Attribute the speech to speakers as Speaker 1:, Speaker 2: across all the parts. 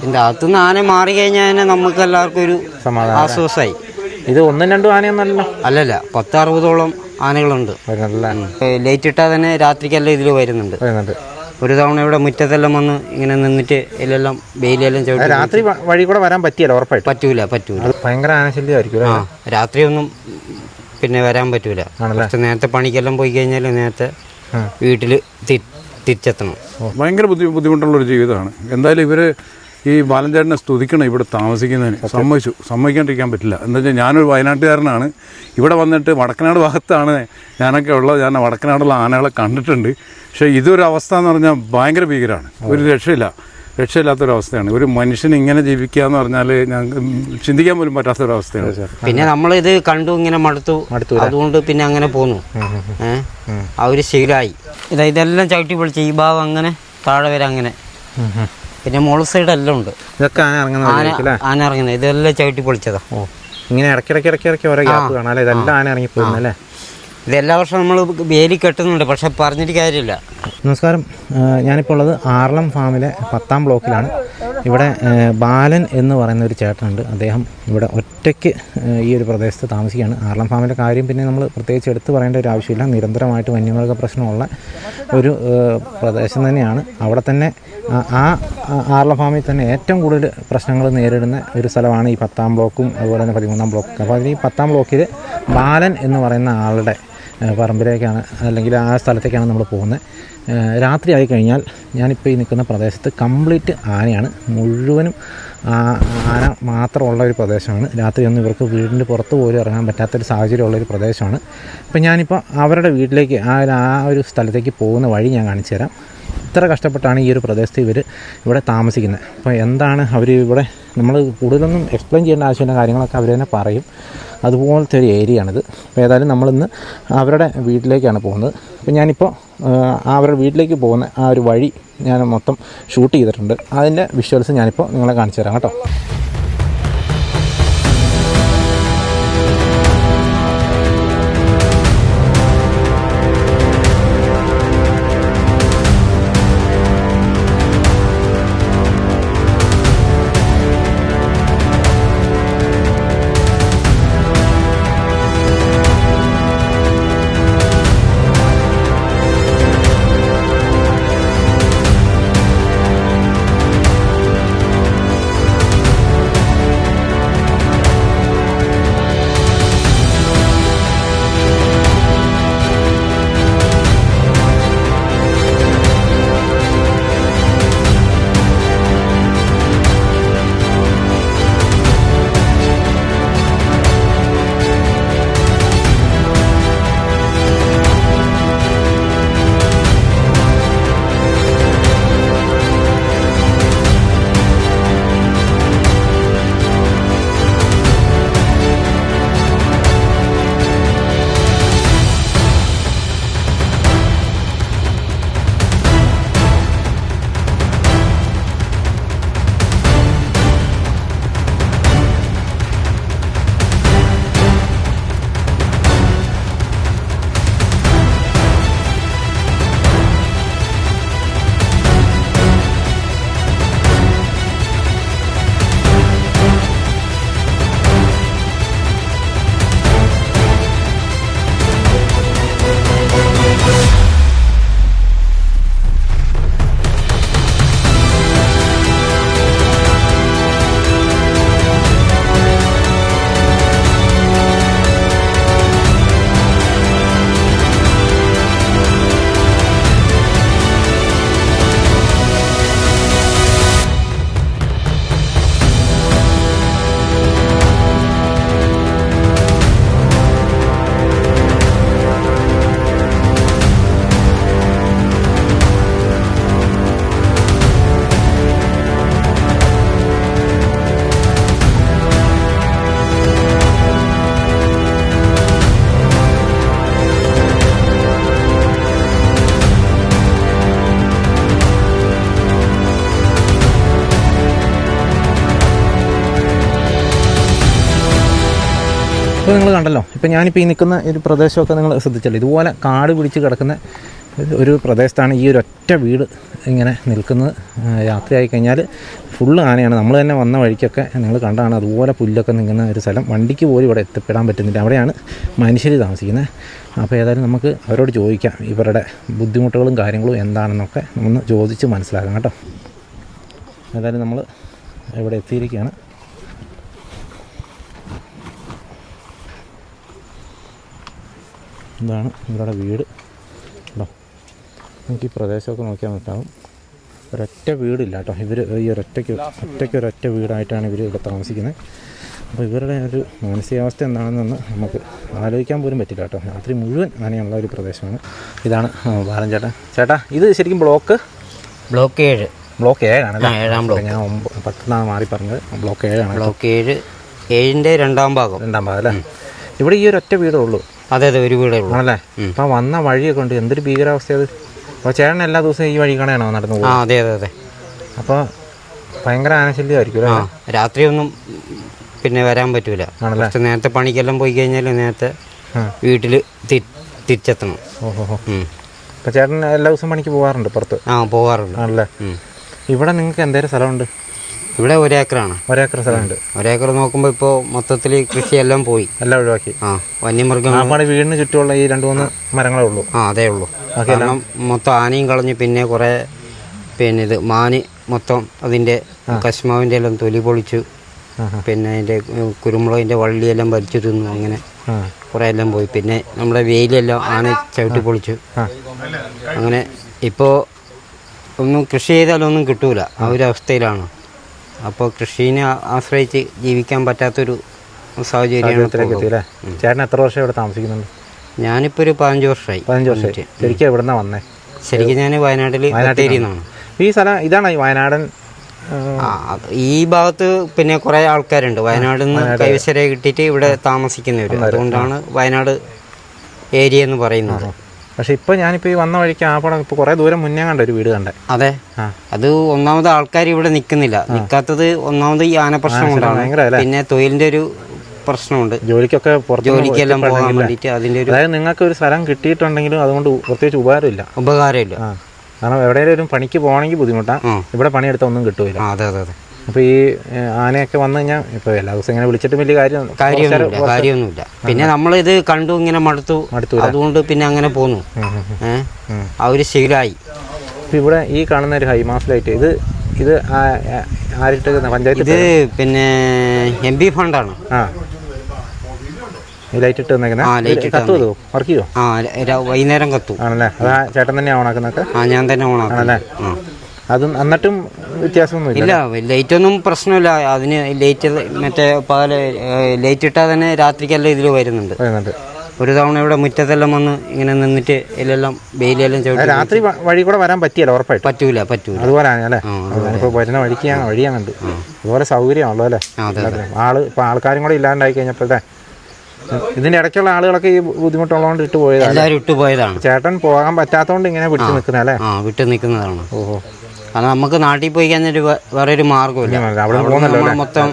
Speaker 1: ഇതിന്റെ അകത്തുനിന്ന് ആന മാറി കഴിഞ്ഞാൽ തന്നെ നമുക്ക് എല്ലാവർക്കും ഒരു
Speaker 2: സമാധാനം.
Speaker 1: ആശ്വാസമായി.
Speaker 2: ഇത് ഒന്നും രണ്ടും ആനയൊന്നല്ലോ
Speaker 1: അല്ലല്ല പത്ത് അറുപതോളം ആനകളുണ്ട്.
Speaker 2: വരുന്നുണ്ടല്ലേ?
Speaker 1: ലൈറ്റ് ഇട്ടാൽ തന്നെ രാത്രിക്കെല്ലാം ഇതിൽ വരുന്നുണ്ട്.
Speaker 2: വരുന്നുണ്ട്.
Speaker 1: ഒരു തവണ ഇവിടെ മുറ്റത്തെല്ലാം വന്ന് ഇങ്ങനെ നിന്നിട്ട് ഇതിലെല്ലാം വെയിലെല്ലാം ചവിട്ടി
Speaker 2: രാത്രി വ- വഴി കൂടെ വരാൻ പറ്റിയല്ലോ ഉറപ്പായിട്ട്?
Speaker 1: പറ്റൂല പറ്റൂല.
Speaker 2: അത് ഭയങ്കര ആനശല്യമായിരിക്കും
Speaker 1: ആ രാത്രിയൊന്നും പിന്നെ വരാൻ പറ്റൂല.
Speaker 2: ആണല്ലേ?
Speaker 1: കുറച്ച് നേരത്തെ പണിക്കെല്ലാം പോയി കഴിഞ്ഞാൽ നേരത്തെ
Speaker 2: ആ.
Speaker 1: വീട്ടിൽ തിരിച്ചെത്തണം.
Speaker 3: ഭയങ്കര ബുദ്ധി ബുദ്ധിമുട്ടുള്ളൊരു ജീവിതമാണ്. എന്തായാലും ഇവർ ഈ ബാലൻചേട്ടനെ സ്തുതിക്കണം ഇവിടെ താമസിക്കുന്നതിന്. സമ്മതിച്ചു. സമ്മതിക്കാണ്ടിരിക്കാൻ പറ്റില്ല. എന്താ വെച്ചാൽ ഞാനൊരു വയനാട്ടുകാരനാണ്. ഇവിടെ വന്നിട്ട് വടക്കനാട് ഭാഗത്താണ് ഞാനൊക്കെ ഉള്ളത്. ഞാൻ വടക്കനാടുള്ള ആനകളെ കണ്ടിട്ടുണ്ട്. പക്ഷേ ഇതൊരു അവസ്ഥ എന്ന് പറഞ്ഞാൽ ഭയങ്കര ഭീകരമാണ് ഒരു രക്ഷയില്ല. രക്ഷയില്ലാത്തൊരവസ്ഥയാണ് ഒരു മനുഷ്യൻ ഇങ്ങനെ ജീവിക്കുക എന്ന് പറഞ്ഞാൽ ഞങ്ങൾക്ക് ചിന്തിക്കാൻ പോലും പറ്റാത്തൊരവസ്ഥയാണ്
Speaker 1: പിന്നെ നമ്മളിത് കണ്ടു ഇങ്ങനെ മടുത്തു.
Speaker 2: മടുത്തു
Speaker 1: അതുകൊണ്ട് പിന്നെ അങ്ങനെ പോന്നു. ആ ഒരു ശീലമായി. ഇതാ ഇതെല്ലാം ചവിട്ടി പൊളിച്ച് ഈ ഭാഗം അങ്ങനെ താഴെ വരെ അങ്ങനെ. പിന്നെ മോൾ സൈഡ് എല്ലാം ഉണ്ട്.
Speaker 2: ഇതൊക്കെ ആന ഇറങ്ങുന്ന
Speaker 1: ആന
Speaker 2: ഇറങ്ങുന്ന അല്ലേ?
Speaker 1: ഇറങ്ങുന്നത് ഇതെല്ലാം ചവിട്ടി പൊളിച്ചതാ.
Speaker 2: ഓ ഇങ്ങനെ ഇടയ്ക്കിടയ്ക്ക് ഇടയ്ക്ക് ഇടയ്ക്ക് ഓരോ ഗ്യാപ്പ് കാണാം അല്ലേ? ഇതെല്ലാം ആന ഇറങ്ങി പോകുന്നല്ലേ
Speaker 1: ഇത് എല്ലാ വർഷവും നമ്മൾ വേലി കെട്ടുന്നുണ്ട് പക്ഷെ പറഞ്ഞിട്ട് കാര്യമില്ല.
Speaker 2: നമസ്കാരം. ഞാനിപ്പോൾ ഉള്ളത് ആർളം ഫാമിലെ പത്താം ബ്ലോക്കിലാണ്. ഇവിടെ ബാലൻ എന്ന് പറയുന്ന ഒരു ചേട്ടനുണ്ട്. അദ്ദേഹം ഇവിടെ ഒറ്റയ്ക്ക് ഈ ഒരു പ്രദേശത്ത് താമസിക്കുകയാണ്. ആർളം ഫാമിലെ കാര്യം പിന്നെ നമ്മൾ പ്രത്യേകിച്ച് എടുത്തു പറയേണ്ട ഒരു ആവശ്യമില്ല. നിരന്തരമായിട്ട് വന്യമൃഗ പ്രശ്നമുള്ള ഒരു പ്രദേശം തന്നെയാണ്. അവിടെ തന്നെ ആ- ആ ആ- ഫാമിൽ തന്നെ ഏറ്റവും കൂടുതൽ പ്രശ്നങ്ങൾ നേരിടുന്ന ഒരു സ്ഥലമാണ് ഈ പത്താം ബ്ലോക്കും അതുപോലെ തന്നെ പതിമൂന്നാം ബ്ലോക്കും. അപ്പോൾ അതിൽ ഈ പത്താം ബ്ലോക്കിൽ ബാലൻ എന്ന് പറയുന്ന ആളുടെ പറമ്പിലേക്കാണ് അല്ലെങ്കിൽ ആ സ്ഥലത്തേക്കാണ് നമ്മൾ പോകുന്നത്. രാത്രി ആയി കഴിഞ്ഞാൽ ഞാനിപ്പോൾ ഈ നിൽക്കുന്ന പ്രദേശത്ത് കംപ്ലീറ്റ് ആനയാണ്. മുഴുവനും ആന മാത്രമുള്ള ഒരു പ്രദേശമാണ്. രാത്രിയൊന്നും ഇവർക്ക് വീടിന്റെ പുറത്ത് പോലും ഇറങ്ങാൻ പറ്റാത്തൊരു സാഹചര്യമുള്ള ഒരു പ്രദേശമാണ്. അപ്പോൾ ഞാനിപ്പോൾ അവരുടെ വീട്ടിലേക്ക് ആ ഒരു സ്ഥലത്തേക്ക് പോകുന്ന വഴി ഞാൻ കാണിച്ചു തരാം. ഇത്ര കഷ്ടപ്പെട്ടാണ് ഈ ഒരു പ്രദേശത്ത് ഇവർ ഇവിടെ താമസിക്കുന്നത്. അപ്പോൾ എന്താണ് അവർ ഇവിടെ നമ്മൾ കൂടുതലൊന്നും എക്സ്പ്ലെയിൻ ചെയ്യേണ്ട ആവശ്യമില്ല കാര്യങ്ങളൊക്കെ അവർ തന്നെ പറയും. അതുപോലത്തെ ഒരു ഏരിയ ആണിത്. അപ്പോൾ ഏതായാലും നമ്മളിന്ന് അവരുടെ വീട്ടിലേക്കാണ് പോകുന്നത്. അപ്പോൾ ഞാനിപ്പോൾ അവരുടെ വീട്ടിലേക്ക് പോകുന്ന ആ ഒരു വഴി ഞാൻ മൊത്തം ഷൂട്ട് ചെയ്തിട്ടുണ്ട്. അതിന്റെ വിഷ്വൽസ് ഞാനിപ്പോൾ നിങ്ങളെ കാണിച്ചു തരാം കേട്ടോ. ഇപ്പോൾ നിങ്ങൾ കണ്ടല്ലോ. ഇപ്പോൾ ഞാനിപ്പോൾ ഈ നിൽക്കുന്ന ഒരു പ്രദേശമൊക്കെ നിങ്ങൾ ശ്രദ്ധിച്ചല്ലോ. ഇതുപോലെ കാട് പിടിച്ച് കിടക്കുന്ന ഒരു പ്രദേശത്താണ് ഈ ഒരു ഒറ്റ വീട് ഇങ്ങനെ നിൽക്കുന്നത്. രാത്രിയായി കഴിഞ്ഞാൽ ഫുള്ള് ആനയാണ്. നമ്മൾ തന്നെ വന്ന വഴിക്കൊക്കെ നിങ്ങൾ കണ്ടാണ് അതുപോലെ പുല്ലൊക്കെ നിൽക്കുന്ന ഒരു സ്ഥലം. വണ്ടിക്ക് പോലും ഇവിടെ എത്തിപ്പെടാൻ പറ്റുന്നില്ല. അവിടെയാണ് മനുഷ്യർ താമസിക്കുന്നത്. അപ്പോൾ ഏതായാലും നമുക്ക് അവരോട് ചോദിക്കാം ഇവരുടെ ബുദ്ധിമുട്ടുകളും കാര്യങ്ങളും എന്താണെന്നൊക്കെ ഒന്ന് ചോദിച്ച് മനസ്സിലാക്കാം കേട്ടോ. ഏതായാലും നമ്മൾ ഇവിടെ എത്തിയിരിക്കുകയാണ്. ഇതാണ് ഇവരുടെ വീട്. കേട്ടോ നമുക്ക് ഈ പ്രദേശമൊക്കെ നോക്കിയാൽ മനസ്സിലാവും. ഒരൊറ്റ വീടില്ല കേട്ടോ. ഇവർ ഈ ഒരൊറ്റയ്ക്ക് ഒറ്റയ്ക്ക് ഒരൊറ്റ വീടായിട്ടാണ് ഇവർ ഇവിടെ താമസിക്കുന്നത്. അപ്പോൾ ഇവരുടെ ഒരു മാനസികാവസ്ഥ എന്താണെന്നൊന്ന് നമുക്ക് ആലോചിക്കാൻ പോലും പറ്റില്ല കേട്ടോ. രാത്രി മുഴുവൻ അങ്ങനെയുള്ള ഒരു പ്രദേശമാണ്. ഇതാണ് ബാലൻ ചേട്ടാ. ചേട്ടാ ഇത് ശരിക്കും ബ്ലോക്ക്?
Speaker 1: ബ്ലോക്ക് ഏഴ്.
Speaker 2: ബ്ലോക്ക്
Speaker 1: ഏഴാണ് ഏഴാം ബ്ലോക്ക്.
Speaker 2: ഞാൻ പത്തെന്നാണ് മാറി പറഞ്ഞത്. ബ്ലോക്ക് ഏഴാണ്
Speaker 1: ബ്ലോക്ക് ഏഴ്. ഏഴിന്റെ രണ്ടാം ഭാഗം.
Speaker 2: രണ്ടാം ഭാഗം അല്ലേ? ഇവിടെ ഈ ഒരു ഒറ്റ വീടേ ഉള്ളൂ.
Speaker 1: അതെ അതെ ഒരു വീടേ ഉള്ളൂ.
Speaker 2: അല്ലേ അപ്പം വന്ന വഴിയൊക്കെ ഉണ്ട്. എന്തൊരു ഭീകരാവസ്ഥ അത് അപ്പോൾ ചേട്ടൻ എല്ലാ ദിവസവും ഈ വഴി കാണാണോ നടന്നു
Speaker 1: ആ അതെ അതെ അതെ.
Speaker 2: അപ്പോൾ ഭയങ്കര ആനശല്യമായിരിക്കും
Speaker 1: ആ
Speaker 2: അല്ലേ
Speaker 1: രാത്രിയൊന്നും പിന്നെ വരാൻ പറ്റൂല.
Speaker 2: ആണല്ലേ?
Speaker 1: കുറച്ച് നേരത്തെ പണിക്കെല്ലാം പോയി കഴിഞ്ഞാൽ നേരത്തെ
Speaker 2: ആ.
Speaker 1: വീട്ടിൽ തിരിച്ചെത്തണം.
Speaker 2: ഓഹോ
Speaker 1: ഉം.
Speaker 2: അപ്പോൾ ചേട്ടൻ എല്ലാ ദിവസവും പണിക്ക് പോകാറുണ്ട് പുറത്ത്?
Speaker 1: ആ പോകാറുണ്ട്
Speaker 2: ആണല്ലേ?
Speaker 1: ഉം.
Speaker 2: ഇവിടെ നിങ്ങൾക്ക് എന്തേലും സ്ഥലമുണ്ട്?
Speaker 1: ഇവിടെ ഒരേക്കറാണ്.
Speaker 2: ഒരേക്കർ സ്ഥലമുണ്ട്.
Speaker 1: ഒരേക്കർ നോക്കുമ്പോൾ ഇപ്പോൾ മൊത്തത്തിൽ കൃഷി എല്ലാം പോയി.
Speaker 2: എല്ലാം ഒഴിവാക്കി.
Speaker 1: ആ വന്യമൃഗം
Speaker 2: നമ്മുടെ വീടിന് ചുറ്റുമുള്ള ഈ രണ്ട് മൂന്ന് മരങ്ങളേ ഉള്ളൂ.
Speaker 1: ആ അതേ ഉള്ളൂ. കാരണം മൊത്തം ആനയും കളഞ്ഞ് പിന്നെ കുറേ പിന്നെ ഇത് മാന് മൊത്തം അതിന്റെ കശ്മാവിന്റെ എല്ലാം തൊലി പൊളിച്ചു. പിന്നെ അതിന്റെ കുരുമുളകിന്റെ വള്ളിയെല്ലാം വലിച്ചു തിന്നു. അങ്ങനെ
Speaker 2: കുറെ
Speaker 1: കുറേ എല്ലാം പോയി. പിന്നെ നമ്മുടെ വെയിലെല്ലാം ആന ചവിട്ടി പൊളിച്ചു. അങ്ങനെ ഇപ്പോ ഒന്നും കൃഷി ചെയ്താലൊന്നും കിട്ടൂല. ആ ഒരു അവസ്ഥയിലാണ്. അപ്പോൾ കൃഷിനെ ആശ്രയിച്ച് ജീവിക്കാൻ പറ്റാത്തൊരു
Speaker 2: അല്ലേ ചേട്ടൻ എത്ര വർഷം ഇവിടെ താമസിക്കുന്നുണ്ട്?
Speaker 1: ഞാനിപ്പോൾ ഒരു പതിനഞ്ച് വർഷമായി.
Speaker 2: പതിനഞ്ച് വർഷമായി. ശരിക്കും എവിടുന്നാ വന്നേ?
Speaker 1: ശരിക്കും ഞാൻ വയനാട്ടിൽ വയനാട്ടിരിന്നാണ്
Speaker 2: ഈ സ്ഥലം ഇതാണ് ഈ വയനാടൻ
Speaker 1: ഈ ഭാഗത്ത് പിന്നെ കുറെ ആൾക്കാരുണ്ട്. വയനാട് നിന്ന് കൈവശരെ കിട്ടിയിട്ട് ഇവിടെ താമസിക്കുന്നവർ അതുകൊണ്ടാണ് വയനാട് ഏരിയ എന്ന് പറയുന്നത്.
Speaker 2: പക്ഷെ ഇപ്പൊ ഞാനിപ്പോ ഈ വന്ന വഴിക്ക് ആ പടം ഇപ്പൊ കുറെ ദൂരം മുന്നേ കണ്ട ഒരു വീട് കണ്ടേ.
Speaker 1: അതെ. അത് ഒന്നാമത് ആൾക്കാർ ഇവിടെ നിൽക്കുന്നില്ല നിൽക്കാത്തത് ഒന്നാമത് ഈ ആന പ്രശ്നം കൊണ്ടാണ്? പിന്നെ തൊഴിലിന്റെ ഒരു പ്രശ്നമുണ്ട്.
Speaker 2: ജോലിക്കൊക്കെ
Speaker 1: ജോലിക്കെല്ലാം പോകാൻ വേണ്ടിയിട്ട് അതിന്റെ ഒരു
Speaker 2: അതായത് നിങ്ങൾക്ക് ഒരു സ്ഥലം കിട്ടിയിട്ടുണ്ടെങ്കിലും അതുകൊണ്ട് പ്രത്യേകിച്ച് ഉപകാരമില്ല.
Speaker 1: ഉപകാരമില്ല.
Speaker 2: കാരണം എവിടെയെങ്കിലും ഒരു പണിക്ക് പോകണമെങ്കിൽ ബുദ്ധിമുട്ടാണ്. ഇവിടെ പണിയെടുത്താൽ ഒന്നും കിട്ടൂല.
Speaker 1: അതെ അതെ അതെ.
Speaker 2: അപ്പോൾ ഈ ആനയൊക്കെ വന്നു കഴിഞ്ഞാൽ ഇപ്പോൾ എല്ലാ ദിവസവും ഇങ്ങനെ വിളിച്ചിട്ട് വലിയ കാര്യം
Speaker 1: കാര്യമൊന്നുമില്ല കാര്യമൊന്നുമില്ല. പിന്നെ നമ്മളിത് കണ്ടു ഇങ്ങനെ മടുത്തു.
Speaker 2: മടുത്തു
Speaker 1: അതുകൊണ്ട് പിന്നെ അങ്ങനെ പോന്നു. ആ ഒരു ശീലമായി
Speaker 2: ഇപ്പൊ ഇവിടെ ഈ കാണുന്ന ഒരു ഹൈമാസ് ലൈറ്റ് ഇത് ഇത് ആരിട്ട് പഞ്ചായത്ത്
Speaker 1: ഇത് പിന്നെ എം പി ഫണ്ടാണ്.
Speaker 2: ആ. ഈ ലൈറ്റ് ഇട്ട്
Speaker 1: ആ,
Speaker 2: വർക്ക് ചെയ്യോ?
Speaker 1: വൈകുന്നേരം കത്തു.
Speaker 2: ആണല്ലേ? അതാ ചേട്ടൻ തന്നെ ഓണാക്കുന്നൊക്കെ
Speaker 1: ആ ഞാൻ തന്നെ ഓണാക്കും
Speaker 2: ആണല്ലേ. അതും എന്നിട്ടും വ്യത്യാസമൊന്നും
Speaker 1: ഇല്ല ലൈറ്റ് ഒന്നും പ്രശ്നമില്ല. അതിന് ലൈറ്റ് മറ്റേ പകൽ ലൈറ്റ് ഇട്ടാൽ തന്നെ രാത്രിക്കെല്ലാം ഇതിൽ വരുന്നുണ്ട്.
Speaker 2: വരുന്നുണ്ട്.
Speaker 1: ഒരു തവണ ഇവിടെ മുറ്റത്തെല്ലാം വന്ന് ഇങ്ങനെ നിന്നിട്ട് ഇതിലെല്ലാം വെയിലെല്ലാം ചവിട്ടി
Speaker 2: രാത്രി വഴി കൂടെ വരാൻ പറ്റിയല്ല ഉറപ്പായിട്ട്.
Speaker 1: പറ്റൂല പറ്റൂല.
Speaker 2: അതുപോലെയാണ് അല്ലേ? വരുന്ന വഴിക്ക് വഴിയാണുണ്ട് അതുപോലെ സൗകര്യമാണല്ലോ അല്ലേ? ആൾ ഇപ്പൊ ആൾക്കാരും കൂടെ ഇല്ലാണ്ടായി കഴിഞ്ഞപ്പോഴത്തെ ഇതിന്റെ ഇടയ്ക്കുള്ള ആളുകളൊക്കെ ഈ ബുദ്ധിമുട്ടുള്ളതുകൊണ്ട് ഇട്ട് പോയതാണ്.
Speaker 1: എല്ലാവരും ഇട്ട് പോയതാണ്.
Speaker 2: ചേട്ടൻ പോകാൻ പറ്റാത്തതുകൊണ്ട് ഇങ്ങനെ വിട്ടു നിൽക്കുന്ന അല്ലേ
Speaker 1: വിട്ട് നിൽക്കുന്നതാണ്.
Speaker 2: ഓഹോ.
Speaker 1: കാരണം നമുക്ക് നാട്ടിൽ പോയി കഴിഞ്ഞൊരു വേറെ ഒരു മാർഗമില്ല
Speaker 2: അവിടെ
Speaker 1: നമ്മൾ മൊത്തം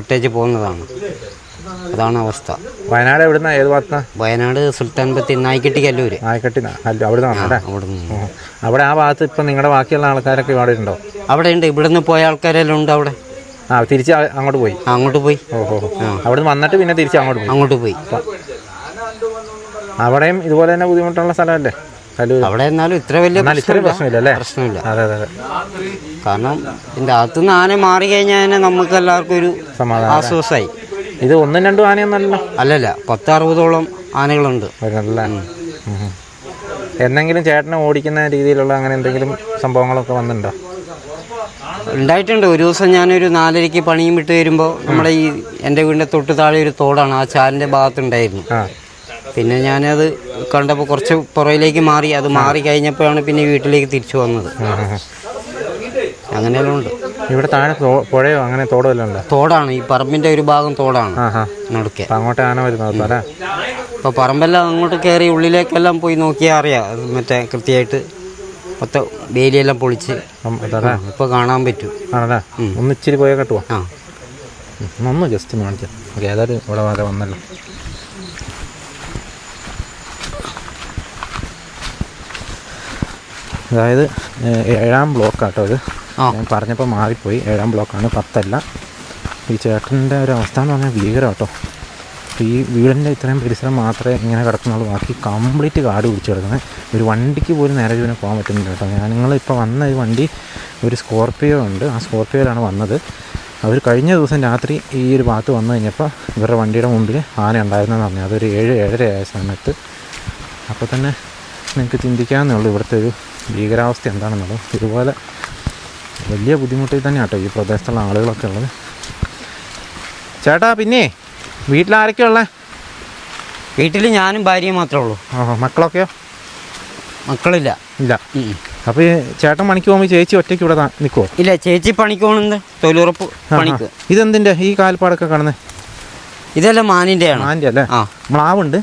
Speaker 1: ഇട്ടേച്ച് പോകുന്നതാണ്. അതാണ് അവസ്ഥ.
Speaker 2: വയനാട് എവിടുന്ന? ഏത് ഭാഗത്തുനിന്ന്
Speaker 1: വയനാട് സുൽത്താൻ ബത്തി നായിക്കെട്ടി കല്ലൂര്.
Speaker 2: നായ്ക്കെട്ടി അവിടുന്ന്?
Speaker 1: അവിടെ
Speaker 2: അവിടെ ആ ഭാഗത്ത് ഇപ്പൊ നിങ്ങളുടെ ബാക്കിയുള്ള ആൾക്കാരൊക്കെ ഇവിടെ ഉണ്ടോ
Speaker 1: അവിടെ ഉണ്ട് ഇവിടുന്ന് പോയ ആൾക്കാരെല്ലാം ഉണ്ട് അവിടെ.
Speaker 2: ആ തിരിച്ച് അങ്ങോട്ട് പോയി?
Speaker 1: അങ്ങോട്ട് പോയി.
Speaker 2: ഓഹോ അവിടെ വന്നിട്ട് പിന്നെ തിരിച്ച് അങ്ങോട്ട് പോയി?
Speaker 1: അങ്ങോട്ട് പോയി.
Speaker 2: അവിടെയും ഇതുപോലെ തന്നെ ബുദ്ധിമുട്ടുള്ള സ്ഥലമല്ലേ?
Speaker 1: അവിടെ എന്നാലും ഇത്ര വലിയ
Speaker 2: പ്രശ്നമില്ല.
Speaker 1: പ്രശ്നമില്ല.
Speaker 2: അതെ അതെ
Speaker 1: കാരണം ഇതിന്റെ അകത്തുനിന്ന് ആന മാറി കഴിഞ്ഞാൽ തന്നെ നമുക്ക് എല്ലാവർക്കും ഒരു ആശ്വാസമായി.
Speaker 2: ഇത് ഒന്നും രണ്ടും ആനയൊന്നല്ല.
Speaker 1: അല്ലല്ല പത്ത് അറുപതോളം ആനകളുണ്ട്.
Speaker 2: എന്നെങ്കിലും ചേട്ടനെ ഓടിക്കുന്ന രീതിയിലുള്ള അങ്ങനെ എന്തെങ്കിലും സംഭവങ്ങളൊക്കെ വന്നിട്ടുണ്ടോ?
Speaker 1: ഉണ്ടായിട്ടുണ്ട്. ഒരു ദിവസം ഞാനൊരു നാലരയ്ക്ക് പണിയും വിട്ട് വരുമ്പോൾ നമ്മുടെ ഈ എന്റെ വീടിന്റെ തൊട്ട് താഴെ ഒരു തോടാണ്. ആ ചാലിന്റെ ഭാഗത്തുണ്ടായിരുന്നു. പിന്നെ ഞാനത് കണ്ടപ്പോൾ കുറച്ച് പുറയിലേക്ക് മാറി അത് മാറി കഴിഞ്ഞപ്പോഴാണ് പിന്നെ വീട്ടിലേക്ക് തിരിച്ചു വന്നത്. അങ്ങനെയെല്ലാം ഉണ്ട്.
Speaker 2: ഇവിടെ താഴെ പുഴയോ അങ്ങനെ തോടോ ഉണ്ടോ?
Speaker 1: തോടാണ് ഈ പറമ്പിന്റെ ഒരു ഭാഗം തോടാണ് നടുക്കെ.
Speaker 2: അങ്ങോട്ട് ആന വരുന്നത്
Speaker 1: അപ്പോൾ പറമ്പെല്ലാം അങ്ങോട്ട് കയറി ഉള്ളിലേക്കെല്ലാം പോയി നോക്കിയാൽ അറിയാം. മറ്റേ കൃത്യമായിട്ട് മൊത്തം വേലിയെല്ലാം പൊളിച്ച് ഇപ്പൊ കാണാൻ പറ്റും.
Speaker 2: ആണല്ലേ? ഒന്ന് ഇച്ചിരി പോയാൽ കട്ടുവാ?
Speaker 1: ആ.
Speaker 2: ഒന്ന് ജസ്റ്റ് കാണിച്ചു ഓക്കെ ഏതായാലും ഇവിടെ വരെ വന്നല്ലോ. അതായത് ഏഴാം ബ്ലോക്കാട്ടോ ഇത്. ഞാൻ പറഞ്ഞപ്പോൾ മാറിപ്പോയി. ഏഴാം ബ്ലോക്കാണ് പത്തല്ല. ഈ ചേട്ടന്റെ ഒരു അവസ്ഥ എന്ന് പറഞ്ഞാൽ ഭീകരം കേട്ടോ ഈ വീടിന്റെ ഇത്രയും പരിസരം മാത്രമേ ഇങ്ങനെ കിടക്കുന്നുള്ളൂ. ബാക്കി കംപ്ലീറ്റ് കാട് പിടിച്ച് കിടക്കുന്നത് ഒരു വണ്ടിക്ക് പോലും നേരെ ഇതിനെ പോകാൻ പറ്റുന്നില്ല കേട്ടോ. ഞാൻ നിങ്ങളിപ്പോൾ വന്ന ഈ വണ്ടി ഒരു സ്കോർപ്പിയോ ഉണ്ട്. ആ സ്കോർപ്പിയോയിലാണ് വന്നത്. അവർ കഴിഞ്ഞ ദിവസം രാത്രി ഈ ഒരു ഭാഗത്ത് വന്നു കഴിഞ്ഞപ്പോൾ ഇവരുടെ വണ്ടിയുടെ മുമ്പിൽ ആന ഉണ്ടായിരുന്നെന്ന് പറഞ്ഞു. അതൊരു ഏഴ് ഏഴര ആയ സമയത്ത് അപ്പോൾ തന്നെ നിങ്ങൾക്ക് ചിന്തിക്കാവുന്നേ ഉള്ളൂ ഇവിടുത്തെ ഒരു ഭീകരാവസ്ഥ എന്താണെന്നുള്ളത് ഇതുപോലെ വലിയ ബുദ്ധിമുട്ടിൽ തന്നെ കേട്ടോ ഈ പ്രദേശത്തുള്ള ആളുകളൊക്കെ ഉള്ളത്. ചേട്ടാ പിന്നെ വീട്ടിലാരൊക്കെ ഉള്ളത്
Speaker 1: വീട്ടിൽ ഞാനും ഭാര്യയും മാത്രമേ ഉള്ളൂ.
Speaker 2: ആ മക്കളൊക്കെയോ?
Speaker 1: മക്കളില്ല.
Speaker 2: ഇല്ല.
Speaker 1: അപ്പൊ
Speaker 2: അപ്പോൾ ചേട്ടൻ പണിക്ക് പോകുമ്പോൾ ചേച്ചി ഒറ്റയ്ക്ക് ഇവിടെ നിൽക്കുമോ
Speaker 1: ഇല്ല ചേച്ചി പണിക്ക് പോകണത് തൊഴിലുറപ്പ് പണിക്ക്.
Speaker 2: ഇതെന്തിന്റെ ഈ കാൽപ്പാടൊക്കെ കാണുന്നത്
Speaker 1: ഇതെല്ലാം മാനിന്റെയാണ്
Speaker 2: മാനിന്റെ അല്ലേ
Speaker 1: ആ.
Speaker 2: മ്ലാവുണ്ട്?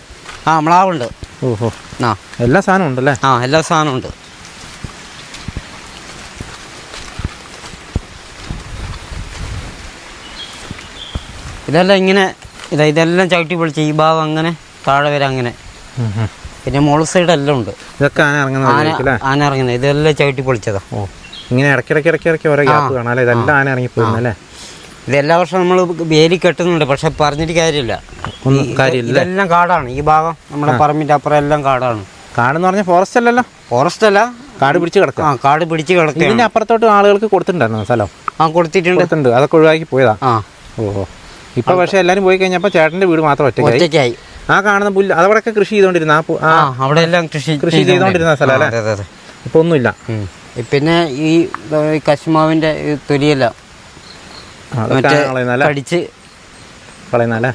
Speaker 1: ആ മ്ലാവുണ്ട്.
Speaker 2: ഓഹോ.
Speaker 1: ആ.
Speaker 2: എല്ലാ സാധനവും ഉണ്ടല്ലേ?
Speaker 1: ആ എല്ലാ സാധനവും ഉണ്ട്. ഇതെല്ലാം ഇങ്ങനെ ഇതാ ഇതെല്ലാം ചവിട്ടി പൊളിച്ച് ഈ ഭാഗം അങ്ങനെ താഴെ വരെ അങ്ങനെ. പിന്നെ മോൾ സൈഡ് എല്ലാം ഉണ്ട്.
Speaker 2: ഇതൊക്കെ ആന ഇറങ്ങുന്ന
Speaker 1: ആന ഇറങ്ങുന്നത്. ഇതെല്ലാം ചവിട്ടി പൊളിച്ചതാ.
Speaker 2: ഓ ഇങ്ങനെ ഇടയ്ക്കിടയ്ക്ക് ഇടയ്ക്ക് ഇടയ്ക്ക് ഓരോ ഗ്യാപ്പ് കാണാം അല്ലേ? ഇതെല്ലാം ആന ഇറങ്ങിപ്പോയിരുന്നല്ലേ
Speaker 1: ഇത് എല്ലാ വർഷവും നമ്മൾ വേലി കെട്ടുന്നുണ്ട് പക്ഷെ പറഞ്ഞിട്ട് കാര്യമില്ല. ഇതെല്ലാം കാടാണ്. ഈ ഭാഗം നമ്മുടെ പറമ്പിന്റെ അപ്പുറം എല്ലാം കാടാണ്.
Speaker 2: കാടെന്ന് പറഞ്ഞാൽ ഫോറസ്റ്റ് അല്ലല്ലോ?
Speaker 1: ഫോറസ്റ്റ് അല്ല.
Speaker 2: കാട് പിടിച്ച് കിടക്കും.
Speaker 1: ആ കാട് പിടിച്ച്
Speaker 2: ഇതിന്റെ
Speaker 1: കിടക്കുകയാണ്
Speaker 2: അപ്പുറത്തോട്ട് ആളുകൾക്ക് കൊടുത്തിട്ടുണ്ടായിരുന്നു സ്ഥലം?
Speaker 1: ആ കൊടുത്തിട്ടുണ്ട്.
Speaker 2: അതൊക്കെ ഒഴിവാക്കി പോയതാ?
Speaker 1: ആ.
Speaker 2: ഓഹോ. ഇപ്പൊ പക്ഷെ എല്ലാരും പോയി കഴിഞ്ഞപ്പോ ചേട്ടന്റെ വീട് മാത്രം ഒറ്റയ്ക്കായി. ആ കാണുന്ന പുല്ല് അതവിടെയൊക്കെ കൃഷി ചെയ്തോണ്ടിരുന്ന
Speaker 1: അവിടെ എല്ലാം കൃഷി
Speaker 2: കൃഷി ചെയ്തോണ്ടിരുന്ന സ്ഥലം. ഇപ്പൊ ഒന്നുമില്ല.
Speaker 1: പിന്നെ ഈ കശുമാവിന്റെ തൊലിയല്ല. കടിച്ച്.
Speaker 2: കളയുന്നല്ലേ.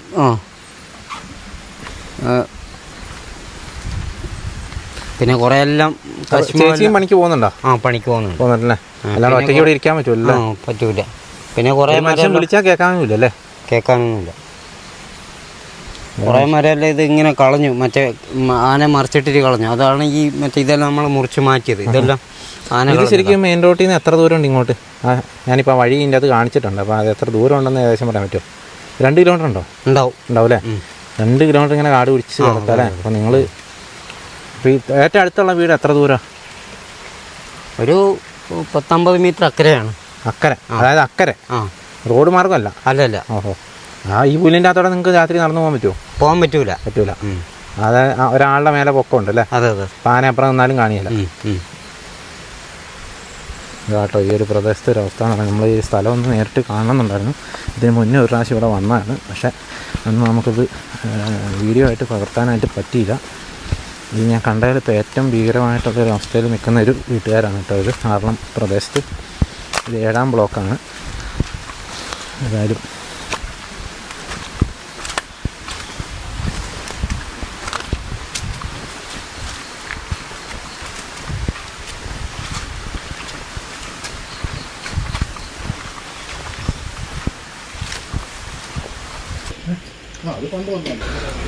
Speaker 1: പിന്നെ കുറെ എല്ലാം
Speaker 2: ചേച്ചിയും പണിക്ക് പോകുന്നുണ്ടോ?
Speaker 1: ആ പണിക്ക് പോകുന്നുണ്ട്.
Speaker 2: പോകുന്നുണ്ടല്ലേ? അല്ലാതെ ഒറ്റയ്ക്ക് ഇവിടെ ഇരിക്കാൻ
Speaker 1: പറ്റൂല പറ്റൂല. പിന്നെ കുറെ
Speaker 2: മനുഷ്യൻ വിളിച്ചാൽ കേൾക്കാൻ അല്ലേ
Speaker 1: കേൾക്കാനൊന്നുമില്ല. കുറെ മരമല്ല ഇത് ഇങ്ങനെ കളഞ്ഞു. മറ്റേ ആന മറിച്ചിട്ടിട്ട് കളഞ്ഞു. അതാണ് ഈ മറ്റേ ഇതെല്ലാം നമ്മൾ മുറിച്ച് മാറ്റിയത്. ഇതെല്ലാം ആന
Speaker 2: ഇത് ശരിക്കും മെയിൻ റോട്ടിൽ നിന്ന് എത്ര ദൂരം ഉണ്ട് ഇങ്ങോട്ട്? ആ ഞാനിപ്പോൾ വഴി ഇതിന്റെ അത് കാണിച്ചിട്ടുണ്ട്. അപ്പോൾ അത് എത്ര ദൂരം ഉണ്ടെന്ന് ഏകദേശം പറയാൻ പറ്റുമോ? രണ്ട് കിലോമീറ്റർ ഉണ്ടോ?
Speaker 1: ഉണ്ടാവും.
Speaker 2: ഉണ്ടാവും അല്ലേ. രണ്ട് കിലോമീറ്റർ ഇങ്ങനെ കാട് പിടിച്ച് കിടക്കാം അല്ലേ? അപ്പോൾ നിങ്ങൾ ഏറ്റവും അടുത്തുള്ള വീട് എത്ര ദൂരം?
Speaker 1: ഒരു പത്തമ്പത് മീറ്റർ അക്കരെയാണ്.
Speaker 2: അക്കരെ. അതായത് അക്കരെ.
Speaker 1: ആ.
Speaker 2: റോഡ് മാർഗമല്ല.
Speaker 1: അല്ലല്ല.
Speaker 2: ഓഹോ. ആ ഈ പുല്ലിന്റെ അകത്തോടെ നിങ്ങൾക്ക് രാത്രി നടന്നു പോകാൻ പറ്റുമോ?
Speaker 1: പോകാൻ പറ്റൂല.
Speaker 2: പറ്റൂല. അത് ആ ഒരാളുടെ മേലെ പൊക്കമുണ്ട് അല്ലേ
Speaker 1: അതെ. അതെ
Speaker 2: പാന അപ്പുറം നിന്നാലും കാണിയല്ല കേട്ടോ ഈ ഒരു പ്രദേശത്തെ ഒരു അവസ്ഥ എന്ന് നമ്മൾ ഈ സ്ഥലം ഒന്ന് നേരിട്ട് കാണണമെന്നുണ്ടായിരുന്നു. ഇതിന് മുന്നേ ഒരു പ്രാവശ്യം ഇവിടെ വന്നതാണ്. പക്ഷേ അന്ന് നമുക്കിത് വീഡിയോ ആയിട്ട് പകർത്താനായിട്ട് പറ്റിയില്ല. ഇത് ഞാൻ കണ്ടതിൽ ഇപ്പോൾ ഏറ്റവും ഭീകരമായിട്ടുള്ള ഒരു അവസ്ഥയിൽ നിൽക്കുന്ന ഒരു വീട്ടുകാരാണ് കേട്ടോ ഇത്. കാരണം പ്രദേശത്ത്. ഇത് ഏഴാം ബ്ലോക്കാണ്. ഏതായാലും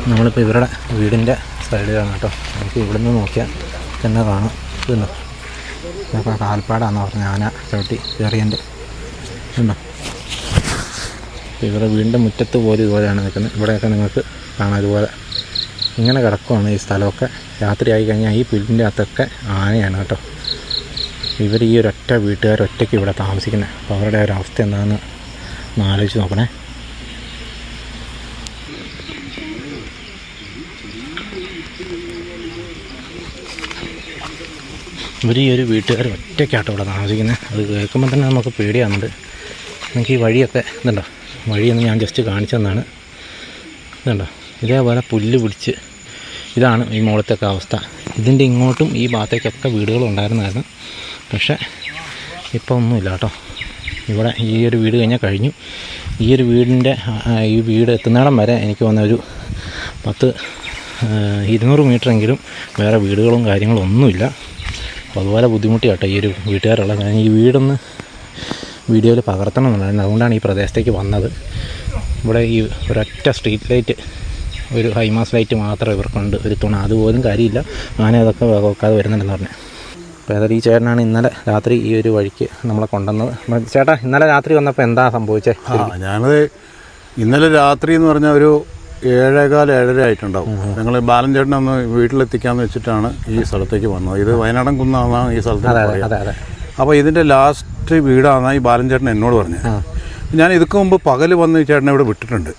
Speaker 2: നമ്മളിപ്പോൾ ഇവരുടെ വീടിന്റെ സൈഡിലാണ് കേട്ടോ. നമുക്ക് ഇവിടെ നിന്ന് നോക്കിയാൽ തന്നെ കാണാം. ഇതുണ്ടോ? ഇതൊക്കെ കാൽപ്പാടാന്ന് പറഞ്ഞ ആന ചവിട്ടി കയറിയന്റെ ഉണ്ടോ ഇപ്പോൾ ഇവരുടെ വീടിന്റെ മുറ്റത്ത് പോലും ഇതുപോലെയാണ് നിൽക്കുന്നത്. ഇവിടെയൊക്കെ നിങ്ങൾക്ക് കാണാം ഇതുപോലെ ഇങ്ങനെ കിടക്കുവാണ് ഈ സ്ഥലമൊക്കെ. രാത്രി ആയി കഴിഞ്ഞാൽ ഈ പുല്ലിന്റെ അകത്തൊക്കെ ആനയാണ് കേട്ടോ. ഇവർ ഈ ഒരൊറ്റ വീട്ടുകാർ ഒറ്റയ്ക്ക് ഇവിടെ താമസിക്കുന്നത്. അപ്പോൾ അവരുടെ ഒരു അവസ്ഥ എന്താണെന്ന് ഒന്ന് ആലോചിച്ച് നോക്കണേ. ഇവർ ഈ ഒരു വീട്ടുകാർ ഒറ്റയ്ക്കാട്ടോ ഇവിടെ താമസിക്കുന്നത്. അത് കേൾക്കുമ്പോൾ തന്നെ നമുക്ക് പേടിയാകുന്നുണ്ട് എനിക്ക് ഈ വഴിയൊക്കെ ഇതുണ്ടോ? വഴിയൊന്ന് ഞാൻ ജസ്റ്റ് കാണിച്ചു തന്നാണ് ഇതുണ്ടോ ഇതേപോലെ പുല്ല് പിടിച്ച് ഇതാണ് ഈ മുകളത്തൊക്കെ അവസ്ഥ. ഇതിന്റെ ഇങ്ങോട്ടും ഈ ഭാഗത്തേക്കൊക്കെ വീടുകളുണ്ടായിരുന്നായിരുന്നു പക്ഷേ ഇപ്പോൾ ഒന്നുമില്ല കേട്ടോ. ഇവിടെ ഈ ഒരു വീട് കഴിഞ്ഞാൽ കഴിഞ്ഞു. ഈ ഒരു വീടിന്റെ ഈ വീട് എത്തുന്നിടം വരെ എനിക്ക് വന്ന ഒരു പത്ത് ഇരുന്നൂറ് മീറ്ററെങ്കിലും വേറെ വീടുകളും കാര്യങ്ങളും ഒന്നുമില്ല. അപ്പോൾ അതുപോലെ ബുദ്ധിമുട്ടി കേട്ടോ ഈ ഒരു വീട്ടുകാരുള്ള ഞാൻ ഈ വീടൊന്ന് വീഡിയോയിൽ പകർത്തണം പകർത്തണമെന്നുണ്ടായിരുന്നു. അതുകൊണ്ടാണ് ഈ പ്രദേശത്തേക്ക് വന്നത്. ഇവിടെ ഈ ഒരൊറ്റ സ്ട്രീറ്റ് ലൈറ്റ് ഒരു ഹൈമാസ് ലൈറ്റ് മാത്രമേ ഇവർക്കുണ്ട്. ഒരു തുണ. അതുപോലും കാര്യമില്ല. ഞാനേ അതൊക്കെ വെക്കാതെ വരുന്നുണ്ടെന്ന് പറഞ്ഞു. അപ്പോൾ ഏതായാലും ഈ ചേട്ടനാണ് ഇന്നലെ രാത്രി ഈ ഒരു വഴിക്ക് നമ്മളെ കൊണ്ടുവന്നത്. ചേട്ടാ ഇന്നലെ രാത്രി വന്നപ്പോൾ എന്താ സംഭവിച്ചത്
Speaker 3: ആ ഞാനത് ഇന്നലെ രാത്രി എന്ന് പറഞ്ഞാൽ ഒരു ഏഴേകാൽ ഏഴര ആയിട്ടുണ്ടാവും. ഞങ്ങൾ ബാലൻ ചേട്ടനെ ഒന്ന് വീട്ടിലെത്തിക്കാന്ന് വെച്ചിട്ടാണ് ഈ സ്ഥലത്തേക്ക് വന്നത്. ഇത് വയനാടൻ കുന്നാണ് ഈ സ്ഥലത്ത്
Speaker 2: അതെ അതെ
Speaker 3: അപ്പോൾ ഇതിന്റെ ലാസ്റ്റ് വീടാണ് ഈ ബാലൻ ചേട്ടൻ എന്നോട് പറഞ്ഞത് ഞാൻ ഇതൊക്കെ മുമ്പ് പകൽ വന്ന് ഈ ചേട്ടനെ ഇവിടെ വിട്ടിട്ടുണ്ട്.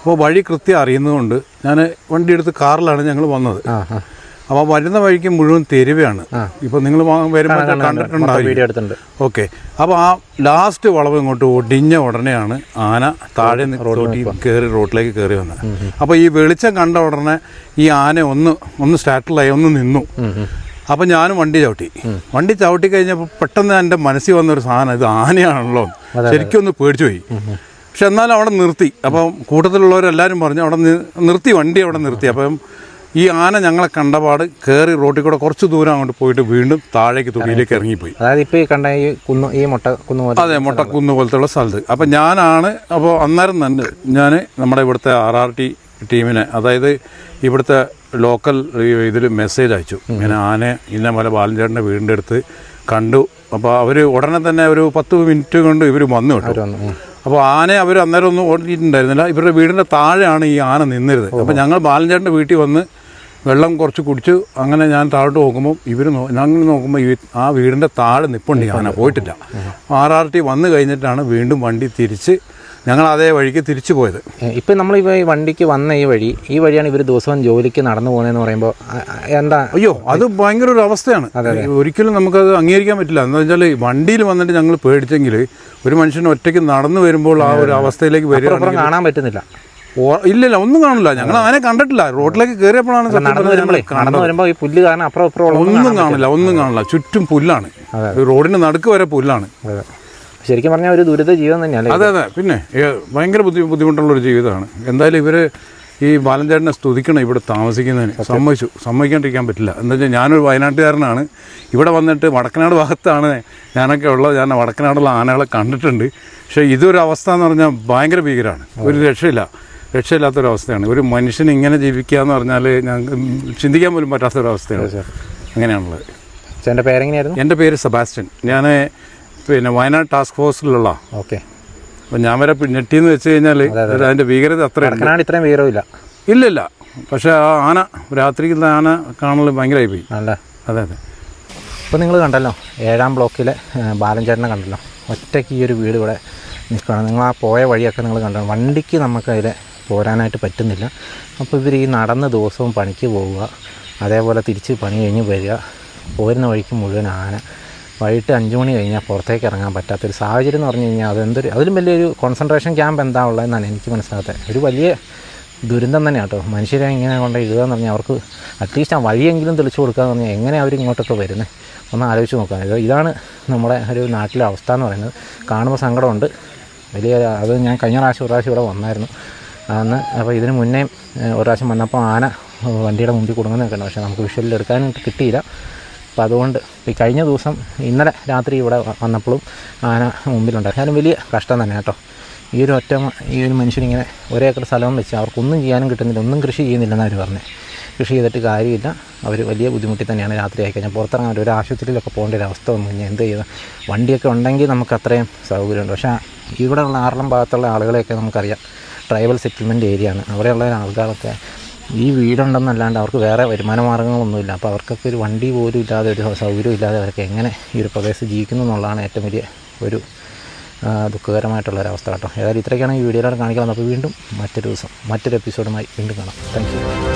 Speaker 3: അപ്പോൾ വഴി കൃത്യം അറിയുന്നതുകൊണ്ട് ഞാൻ വണ്ടി എടുത്ത് കാറിലാണ് ഞങ്ങൾ വന്നത്. അപ്പോൾ വരുന്ന വഴിക്ക് മുഴുവൻ തെരുവയാണ് ഇപ്പോൾ നിങ്ങൾ വരുമ്പോൾ കണ്ടിട്ടുണ്ടാവും ഓക്കെ. അപ്പോൾ ആ ലാസ്റ്റ് വളവ് ഇങ്ങോട്ട് ഒടിഞ്ഞ ഉടനെയാണ് ആന താഴെ റോഡിൽ കയറി റോഡിലേക്ക് കയറി വന്നത്. അപ്പോൾ ഈ വെളിച്ചം കണ്ട ഉടനെ ഈ ആന ഒന്ന് ഒന്ന് സ്റ്റാറ്റിലായി ഒന്ന് നിന്നു. അപ്പോൾ ഞാനും വണ്ടി ചവിട്ടി. വണ്ടി ചവിട്ടി കഴിഞ്ഞപ്പോൾ പെട്ടെന്ന് എന്റെ മനസ്സിൽ വന്നൊരു സാധനം ഇത് ആനയാണല്ലോ. ശരിക്കും ഒന്ന് പേടിച്ചു പോയി പക്ഷെ എന്നാലും അവിടെ നിർത്തി. അപ്പം കൂട്ടത്തിലുള്ളവരെല്ലാവരും പറഞ്ഞു അവിടെ നിർത്തി വണ്ടി അവിടെ നിർത്തി. അപ്പം ഈ ആന ഞങ്ങളെ കണ്ടപാട് കയറി റോട്ടിൽ കൂടെ കുറച്ച് ദൂരം അങ്ങോട്ട് പോയിട്ട് വീണ്ടും താഴേക്ക് തുണിയിലേക്ക് ഇറങ്ങിപ്പോയി.
Speaker 2: അതായത് ഇപ്പോൾ ഈ കണ്ട ഈ കുന്ന് ഈ മുട്ട കുന്ന് പോലെ
Speaker 3: അതെ മുട്ടക്കുന്ന് പോലത്തെ സ്ഥലത്ത്. അപ്പം ഞാനാണ് അപ്പോൾ അന്നേരം തന്നെ ഞാൻ നമ്മുടെ ഇവിടുത്തെ ആർ ആർ ടി ടീമിനെ അതായത് ഇവിടുത്തെ ലോക്കൽ ഇതിൽ മെസ്സേജ് അയച്ചു. ഇങ്ങനെ ആനെ ഇന്ന പോലെ ബാലഞ്ചേട്ടന്റെ വീടിന്റെ അടുത്ത് കണ്ടു. അപ്പോൾ അവർ ഉടനെ തന്നെ ഒരു പത്ത് മിനിറ്റ് കൊണ്ട് ഇവർ വന്നു കേട്ടോ. അപ്പോൾ ആനയെ അവർ അന്നേരം ഒന്നും ഓടിയിട്ടുണ്ടായിരുന്നില്ല. ഇവരുടെ വീടിന്റെ താഴെയാണ് ഈ ആന നിന്നിരുന്നത്. അപ്പോൾ ഞങ്ങൾ ബാലൻചേട്ടന്റെ വീട്ടിൽ വന്ന് വെള്ളം കുറച്ച് കുടിച്ചു. അങ്ങനെ ഞാൻ താഴോട്ട് നോക്കുമ്പോൾ ഇവർ ഞങ്ങൾ നോക്കുമ്പോൾ ഈ ആ വീടിന്റെ താഴെ നിപ്പുണ്ട് ഈ ആന. പോയിട്ടില്ല. ആർ ആർ ടി വന്നു കഴിഞ്ഞിട്ടാണ് വീണ്ടും വണ്ടി തിരിച്ച് ഞങ്ങൾ അതേ വഴിക്ക് തിരിച്ചു പോയത്.
Speaker 2: ഇപ്പം നമ്മൾ ഇപ്പോൾ ഈ വണ്ടിക്ക് വന്ന ഈ വഴി ഈ വഴിയാണ് ഇവർ ദിവസവും ജോലിക്ക് നടന്നു പോകുന്നതെന്ന് പറയുമ്പോൾ എന്താ?
Speaker 3: അയ്യോ അത് ഭയങ്കര ഒരു അവസ്ഥയാണ്. ഒരിക്കലും നമുക്കത് അംഗീകരിക്കാൻ പറ്റില്ല. എന്താ വെച്ചാൽ വണ്ടിയിൽ വന്നിട്ട് ഞങ്ങൾ പേടിച്ചെങ്കിൽ ഒരു മനുഷ്യൻ ഒറ്റയ്ക്ക് നടന്നു വരുമ്പോൾ ആ ഒരു അവസ്ഥയിലേക്ക് വരികയാണെങ്കിൽ
Speaker 2: കാണാൻ പറ്റുന്നില്ല.
Speaker 3: ഇല്ലില്ല ഒന്നും കാണില്ല ഞങ്ങൾ ആനെ കണ്ടിട്ടില്ല. റോഡിലേക്ക് കയറിയപ്പോഴാണ് ഒന്നും കാണില്ല ഒന്നും കാണില്ല ചുറ്റും പുല്ലാണ്. റോഡിന്റെ നടുക്ക് വരെ പുല്ലാണ്.
Speaker 2: ശരിക്കും പറഞ്ഞാൽ ഒരു ദുരിത ജീവിതം തന്നെയാണ്
Speaker 3: അതെ അതെ. പിന്നെ ഭയങ്കര ബുദ്ധി ബുദ്ധിമുട്ടുള്ള ഒരു ജീവിതമാണ്. എന്തായാലും ഇവർ ഈ ബാലൻചേട്ടനെ സ്തുതിക്കണം ഇവിടെ താമസിക്കുന്നതിന്. സമ്മതിച്ചു. സമ്മതിക്കാണ്ടിരിക്കാൻ പറ്റില്ല. എന്താ വെച്ചാൽ ഞാനൊരു വയനാട്ടുകാരനാണ്. ഇവിടെ വന്നിട്ട് വടക്കനാട് ഭാഗത്താണ് ഞാനൊക്കെ ഉള്ളത്. ഞാൻ വടക്കനാടുള്ള ആനകളെ കണ്ടിട്ടുണ്ട്. പക്ഷേ ഇതൊരു അവസ്ഥ എന്ന് പറഞ്ഞാൽ ഭയങ്കര ഭീകരമാണ്. ഒരു രക്ഷയില്ല. രക്ഷയില്ലാത്തൊരവസ്ഥയാണ് ഒരു മനുഷ്യൻ ഇങ്ങനെ ജീവിക്കുക എന്ന് പറഞ്ഞാൽ ഞാൻ ചിന്തിക്കാൻ പോലും പറ്റാത്തൊരവസ്ഥയാണ് അങ്ങനെയാണുള്ളത്.
Speaker 2: പേരെങ്ങനെയായിരുന്നു?
Speaker 3: എന്റെ പേര് സെബാസ്റ്റ്യൻ. ഞാൻ പിന്നെ വയനാട് ടാസ്ക് ഫോഴ്സിലുള്ള
Speaker 2: ഓക്കെ.
Speaker 3: അപ്പം ഞാൻ വരെ ഞെട്ടിയെന്ന് വെച്ച് കഴിഞ്ഞാൽ അതിന്റെ ഭീകരത
Speaker 2: അത്രയാണ് ഇത്രയും ഭീകരമില്ല
Speaker 3: ഇല്ലില്ല. പക്ഷെ ആ ആന രാത്രിയിൽ ആന കാണൽ ഭയങ്കരമായി പോയി.
Speaker 2: അല്ല?
Speaker 3: അതെ അതെ.
Speaker 2: ഇപ്പൊ നിങ്ങൾ കണ്ടല്ലോ ഏഴാം ബ്ലോക്കിലെ ബാലൻചേട്ടനെ കണ്ടല്ലോ. ഒറ്റയ്ക്ക് ഈ ഒരു വീട് ഇവിടെ നിൽക്കുകയാണ്. നിങ്ങൾ ആ പോയ വഴിയൊക്കെ നിങ്ങൾ കണ്ടോ? വണ്ടിക്ക് നമുക്ക് അതിൽ പോരാനായിട്ട് പറ്റുന്നില്ല. അപ്പോൾ ഇവർ ഈ നടന്ന് ദിവസവും പണിക്ക് പോവുക അതേപോലെ തിരിച്ച് പണി കഴിഞ്ഞ് വരിക പോരുന്ന വഴിക്ക് മുഴുവൻ ആന വൈകിട്ട് അഞ്ച് മണി കഴിഞ്ഞാൽ പുറത്തേക്ക് ഇറങ്ങാൻ പറ്റാത്തൊരു സാഹചര്യം എന്ന് പറഞ്ഞു കഴിഞ്ഞാൽ അതെന്തൊരു അതിലും വലിയൊരു കോൺസെൻട്രേഷൻ ക്യാമ്പ് എന്താ ഉള്ളതെന്നാണ് എനിക്ക് മനസ്സിലാകാത്തത് ഒരു വലിയ ദുരന്തം തന്നെയാണ് കേട്ടോ. മനുഷ്യരെ ഇങ്ങനെ കൊണ്ട് ഇടുക എന്ന് പറഞ്ഞാൽ അവർക്ക് അറ്റ്ലീസ്റ്റ് ആ വഴിയെങ്കിലും തെളിച്ചു കൊടുക്കുക എന്ന് പറഞ്ഞാൽ എങ്ങനെ അവർ ഇങ്ങോട്ടൊക്കെ വരുന്നത് ഒന്ന് ആലോചിച്ച് നോക്കാം ഇത് ഇതാണ് നമ്മുടെ ഒരു നാട്ടിലെ അവസ്ഥ എന്ന് പറയുന്നത്. കാണുമ്പോൾ സങ്കടമുണ്ട്. വലിയ അത് ഞാൻ കഴിഞ്ഞ പ്രാവശ്യം ഒരു പ്രാവശ്യം ഇവിടെ വന്നായിരുന്നു. അന്ന് അപ്പോൾ ഇതിന് മുന്നേ ഒരു പ്രാവശ്യം വന്നപ്പോൾ ആന വണ്ടിയുടെ മുമ്പിൽ കൊടുക്കുന്നതൊക്കെ ഉണ്ട് പക്ഷേ നമുക്ക് വിഷ്വലിൽ എടുക്കാനും കിട്ടിയില്ല. അപ്പോൾ അതുകൊണ്ട് ഈ കഴിഞ്ഞ ദിവസം ഇന്നലെ രാത്രി ഇവിടെ വന്നപ്പോഴും ആന മുമ്പിലുണ്ട് അതിന് വലിയ കഷ്ടം തന്നെ കേട്ടോ. ഈ ഒരു ഒറ്റ ഈ ഒരു മനുഷ്യനിങ്ങനെ ഒരേ ഏക്കർ സ്ഥലം വെച്ച് അവർക്കൊന്നും ചെയ്യാനും കിട്ടുന്നില്ല ഒന്നും കൃഷി ചെയ്യുന്നില്ലെന്ന് അവർ പറഞ്ഞു. കൃഷി ചെയ്തിട്ട് കാര്യമില്ല. അവർ വലിയ ബുദ്ധിമുട്ടി തന്നെയാണ് രാത്രി ആയി കഴിഞ്ഞാൽ പുറത്തിറങ്ങാൻ ഒരു ആശുപത്രിയിലൊക്കെ പോകേണ്ട ഒരു അവസ്ഥ വന്നു. കഴിഞ്ഞാൽ എന്ത് ചെയ്യുക വണ്ടിയൊക്കെ ഉണ്ടെങ്കിൽ നമുക്ക് അത്രയും സൗകര്യമുണ്ട്. പക്ഷേ ഇവിടെയുള്ള ആറളം ഭാഗത്തുള്ള ആളുകളെയൊക്കെ നമുക്കറിയാം. ട്രൈബൽ സെറ്റിൽമെന്റ് ഏരിയ ആണ് അവിടെയുള്ള ആൾക്കാരൊക്കെ ഈ വീടുണ്ടെന്നല്ലാണ്ട് അവർക്ക് വേറെ വരുമാന മാർഗങ്ങളൊന്നുമില്ല അപ്പോൾ അവർക്കൊക്കെ ഒരു വണ്ടി പോലും ഇല്ലാതെ ഒരു സൗകര്യം ഇല്ലാതെ അവർക്ക് എങ്ങനെ ഈ ഒരു പ്രദേശത്ത് ജീവിക്കുന്നു എന്നുള്ളതാണ് ഏറ്റവും വലിയ ഒരു ദുഃഖകരമായിട്ടുള്ള ഒരു അവസ്ഥ കേട്ടോ. ഏതായാലും ഇത്രയൊക്കെയാണ് ഈ വീഡിയോയിലാണ് കാണിക്കാൻ അപ്പോൾ വീണ്ടും മറ്റൊരു ദിവസം മറ്റൊരു എപ്പിസോഡുമായി വീണ്ടും കാണാം. താങ്ക്